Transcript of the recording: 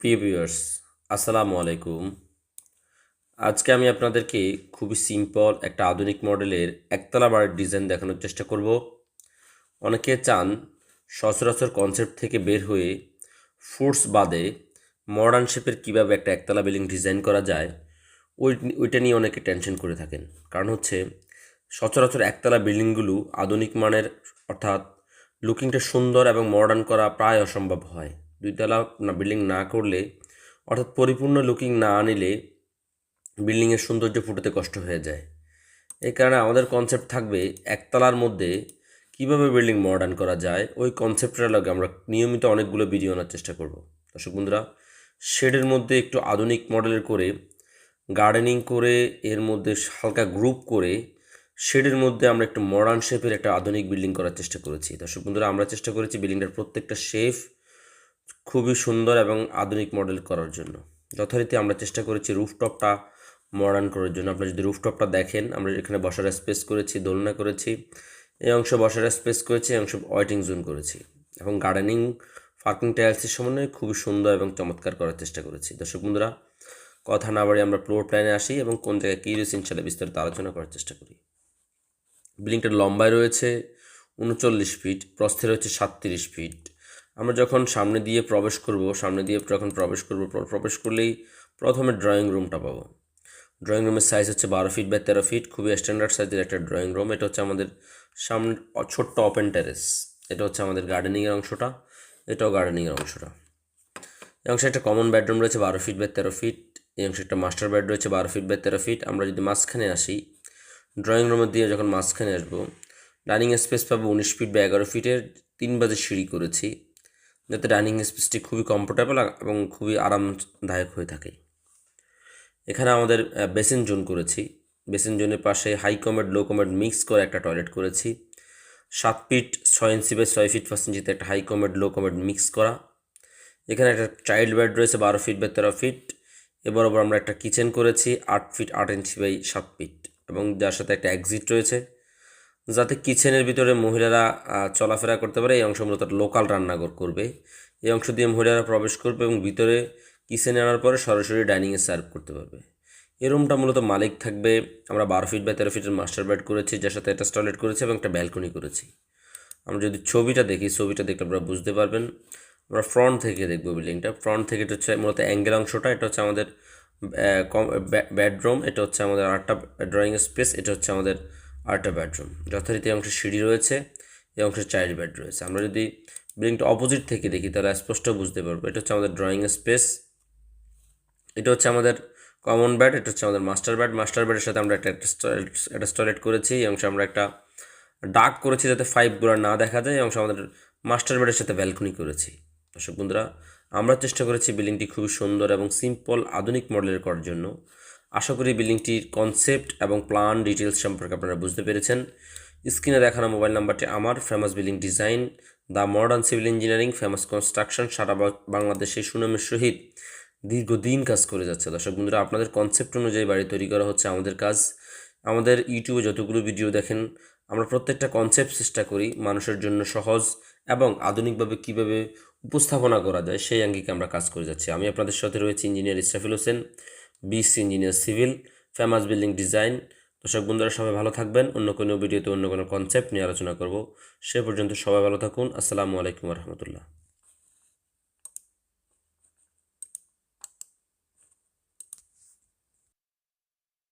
প্রিয় ভিউয়ার্স, আসসালামু আলাইকুম। আজকে আমি আপনাদেরকে খুবই সিম্পল একটা আধুনিক মডেলের একতলা বাড়ির ডিজাইন দেখানোর চেষ্টা করব। অনেকে চান সচরাচর কনসেপ্ট থেকে বের হয়ে ফুডস বাদে মডার্ন শেপের কীভাবে একটা একতলা বিল্ডিং ডিজাইন করা যায়, ওই, ওইটা নিয়ে অনেকে টেনশন করে থাকেন। কারণ হচ্ছে সচরাচর একতলা বিল্ডিংগুলো আধুনিক মানের অর্থাৎ লুকিংটা সুন্দর এবং মডার্ন করা প্রায় অসম্ভব হয়। দুইতলা বিল্ডিং না করলে, অর্থাৎ পরিপূর্ণ লুকিং না আনিলে বিল্ডিংয়ের সৌন্দর্য ফুটাতে কষ্ট হয়ে যায়। এই কারণে আমাদের কনসেপ্ট থাকবে একতলার মধ্যে কীভাবে বিল্ডিং মডার্ন করা যায়, ওই কনসেপ্টের লগে আমরা নিয়মিত অনেকগুলো ভিডিও আনার চেষ্টা করব। দর্শক বন্ধুরা শেডের মধ্যে একটু আধুনিক মডেলের করে গার্ডেনিং করে, এর মধ্যে হালকা গ্রুপ করে শেডের মধ্যে আমরা একটু মডার্ন শেপের একটা আধুনিক বিল্ডিং করার চেষ্টা করেছি। দর্শক বন্ধুরা, আমরা চেষ্টা করেছি বিল্ডিংটার প্রত্যেকটা শেফ খুবই সুন্দর এবং আধুনিক মডেল করার জন্য। যথারীতি আমরা চেষ্টা করেছি রুফটপটা মডার্ন করার জন্য। আপনারা যদি রুফটপটা দেখেন, আমরা এখানে বসার স্পেস করেছি, দোলনা করেছি, এই অংশ বসার স্পেস করেছি, এই অংশ ওয়াইটিং জোন করেছি এবং গার্ডেনিং পার্কিং টাইলসের সমন্বয়ে খুবই সুন্দর এবং চমৎকার করার চেষ্টা করেছি। দর্শক বন্ধুরা, কথা না বাড়ি আমরা ফ্লোর প্ল্যানে আসি এবং কোন জায়গায় কী রয়েছে ইনশাল্লাহ বিস্তারিত আলোচনা করার চেষ্টা করি। বিল্ডিংটার লম্বায় রয়েছে, উনচল্লিশ ফিট প্রস্থে রয়েছে সাতত্রিশ ফিট আমরা যখন সামনে দিয়ে প্রবেশ করব, সামনে দিয়ে যখন প্রবেশ করব প্রবেশ করলেই প্রথমে ড্রয়িং রুমটা পাবো। ড্রয়িং রুমের সাইজ হচ্ছে বারো ফিট বাই তেরো ফিট খুবই স্ট্যান্ডার্ড সাইজের একটা ড্রয়িং রুম এটা হচ্ছে আমাদের সামনে ছোট্ট ওপেন টেরেস এটা হচ্ছে আমাদের গার্ডেনিংয়ের অংশটা। এটাও গার্ডেনিংয়ের অংশটা। এই অংশে একটা কমন বেডরুম রয়েছে বারো ফিট বাই তেরো ফিট এই অংশে একটা মাস্টার বেড রয়েছে বারো ফিট বাই তেরো ফিট আমরা যদি মাঝখানে আসি ড্রয়িং রুমের দিয়ে যখন মাঝখানে আসব ডাইনিং স্পেস পাবো উনিশ ফিট বা এগারো ফিটের তিন বাজে সিঁড়ি করেছি। যাতে ডাইনিং স্পেসটি খুবই কমফোর্টেবল এবং খুবই আরামদায়ক হয়ে থাকে। এখানে আমাদের বেসিন জোন করেছি। বেসিন জোনের পাশে হাই কমেড লো কমেড মিক্স করে একটা টয়লেট করেছি। সাত ফিট ছয় ইঞ্চি বাই ছয় ফিট পাঁচ ইঞ্চিতে একটা হাই কমেড লো কমেড মিক্স করা। এখানে একটা চাইল্ড বেড রয়েছে, বারো ফিট বাই তেরো ফিট এ বরাবর আমরা একটা কিচেন করেছি, আট ফিট আট ইঞ্চি বাই সাত ফিট এবং যার সাথে একটা এক্সিট রয়েছে। যাতে কিচেনের ভিতরে মহিলারা চলাফেরা করতে পারে, এই অংশ মূলত লোকাল রান্নাঘর করবে। এই অংশ দিয়ে মহিলারা প্রবেশ করবে এবং ভিতরে কিচেনে আনার পরে সরাসরি ডাইনিংয়ে সার্ভ করতে পারবে। এই রুমটা মূলত মালিক থাকবে, আমরা বারো ফিট বাই তেরো ফিটের মাস্টার বেড করেছি, যার সাথে একটা টয়লেট করেছি এবং একটা ব্যালকনি করেছি। আমরা যদি ছবিটা দেখি, ছবিটা দেখলে আপনারা বুঝতে পারবেন। আমরা ফ্রন্ট থেকে দেখব বিল্ডিংটা ফ্রন্ট থেকে এটা হচ্ছে মূলত অ্যাঙ্গেল অংশটা, এটা হচ্ছে আমাদের কম বেডরুম এটা হচ্ছে আমাদের আটটা ড্রয়িং স্পেস এটা হচ্ছে আমাদের আরেকটা বেডরুম যথারীতি অংশে সিঁড়ি রয়েছে, এই অংশে চাইল্ড বেড রয়েছে। আমরা যদি বিল্ডিংটা অপোজিট থেকে দেখি, তাহলে স্পষ্ট বুঝতে পারব। এটা হচ্ছে আমাদের ড্রয়িং স্পেস এটা হচ্ছে আমাদের কমন ব্যাড এটা হচ্ছে আমাদের মাস্টার ব্যাড মাস্টার ব্যাডের সাথে আমরা একটা একটা টয়লেট করেছি, এই অংশে আমরা একটা ডাক করেছি যাতে ফাইভগুলো না দেখা যায়, এই অংশে আমাদের মাস্টার বেডের সাথে ব্যালকনি করেছি। দর্শক বন্ধুরা, আমরা চেষ্টা করেছি বিল্ডিংটি খুবই সুন্দর এবং সিম্পল আধুনিক মডেলের করার জন্য। আশা করি বিল্ডিংটির কনসেপ্ট এবং প্ল্যান ডিটেলস সম্পর্কে আপনারা বুঝতে পেরেছেন। স্ক্রিনে দেখানো মোবাইল নাম্বারটি আমার famous building design the modern civil engineering famous construction সারা বাংলাদেশে সুনামের সহিত দীর্ঘদিন কাজ করে যাচ্ছে। দর্শক বন্ধুরা, আপনাদের কনসেপ্ট অনুযায়ী বাড়ি তৈরি করা হচ্ছে আমাদের কাজ। আমাদের ইউটিউবে যতগুলো ভিডিও দেখেন, আমরা প্রত্যেকটা কনসেপ্ট চেষ্টা করি মানুষের জন্য সহজ এবং আধুনিকভাবে কীভাবে উপস্থাপনা করা যায়, সেই আঙ্গিকে আমরা কাজ করে যাচ্ছি। আমি আপনাদের সাথে রয়েছি ইঞ্জিনিয়ার ইসরাফিল হোসেন। বিস engineer civil, famous building design. দর্শক বন্ধুরা, সবাই ভালো থাকবেন। অন্য কোনো ভিডিওতে অন্য কোনো কনসেপ্ট নিয়ে আলোচনা করব। সে পর্যন্ত সবাই ভালো থাকুন। আসসালামু আলাইকুম রহমতুল্লাহ।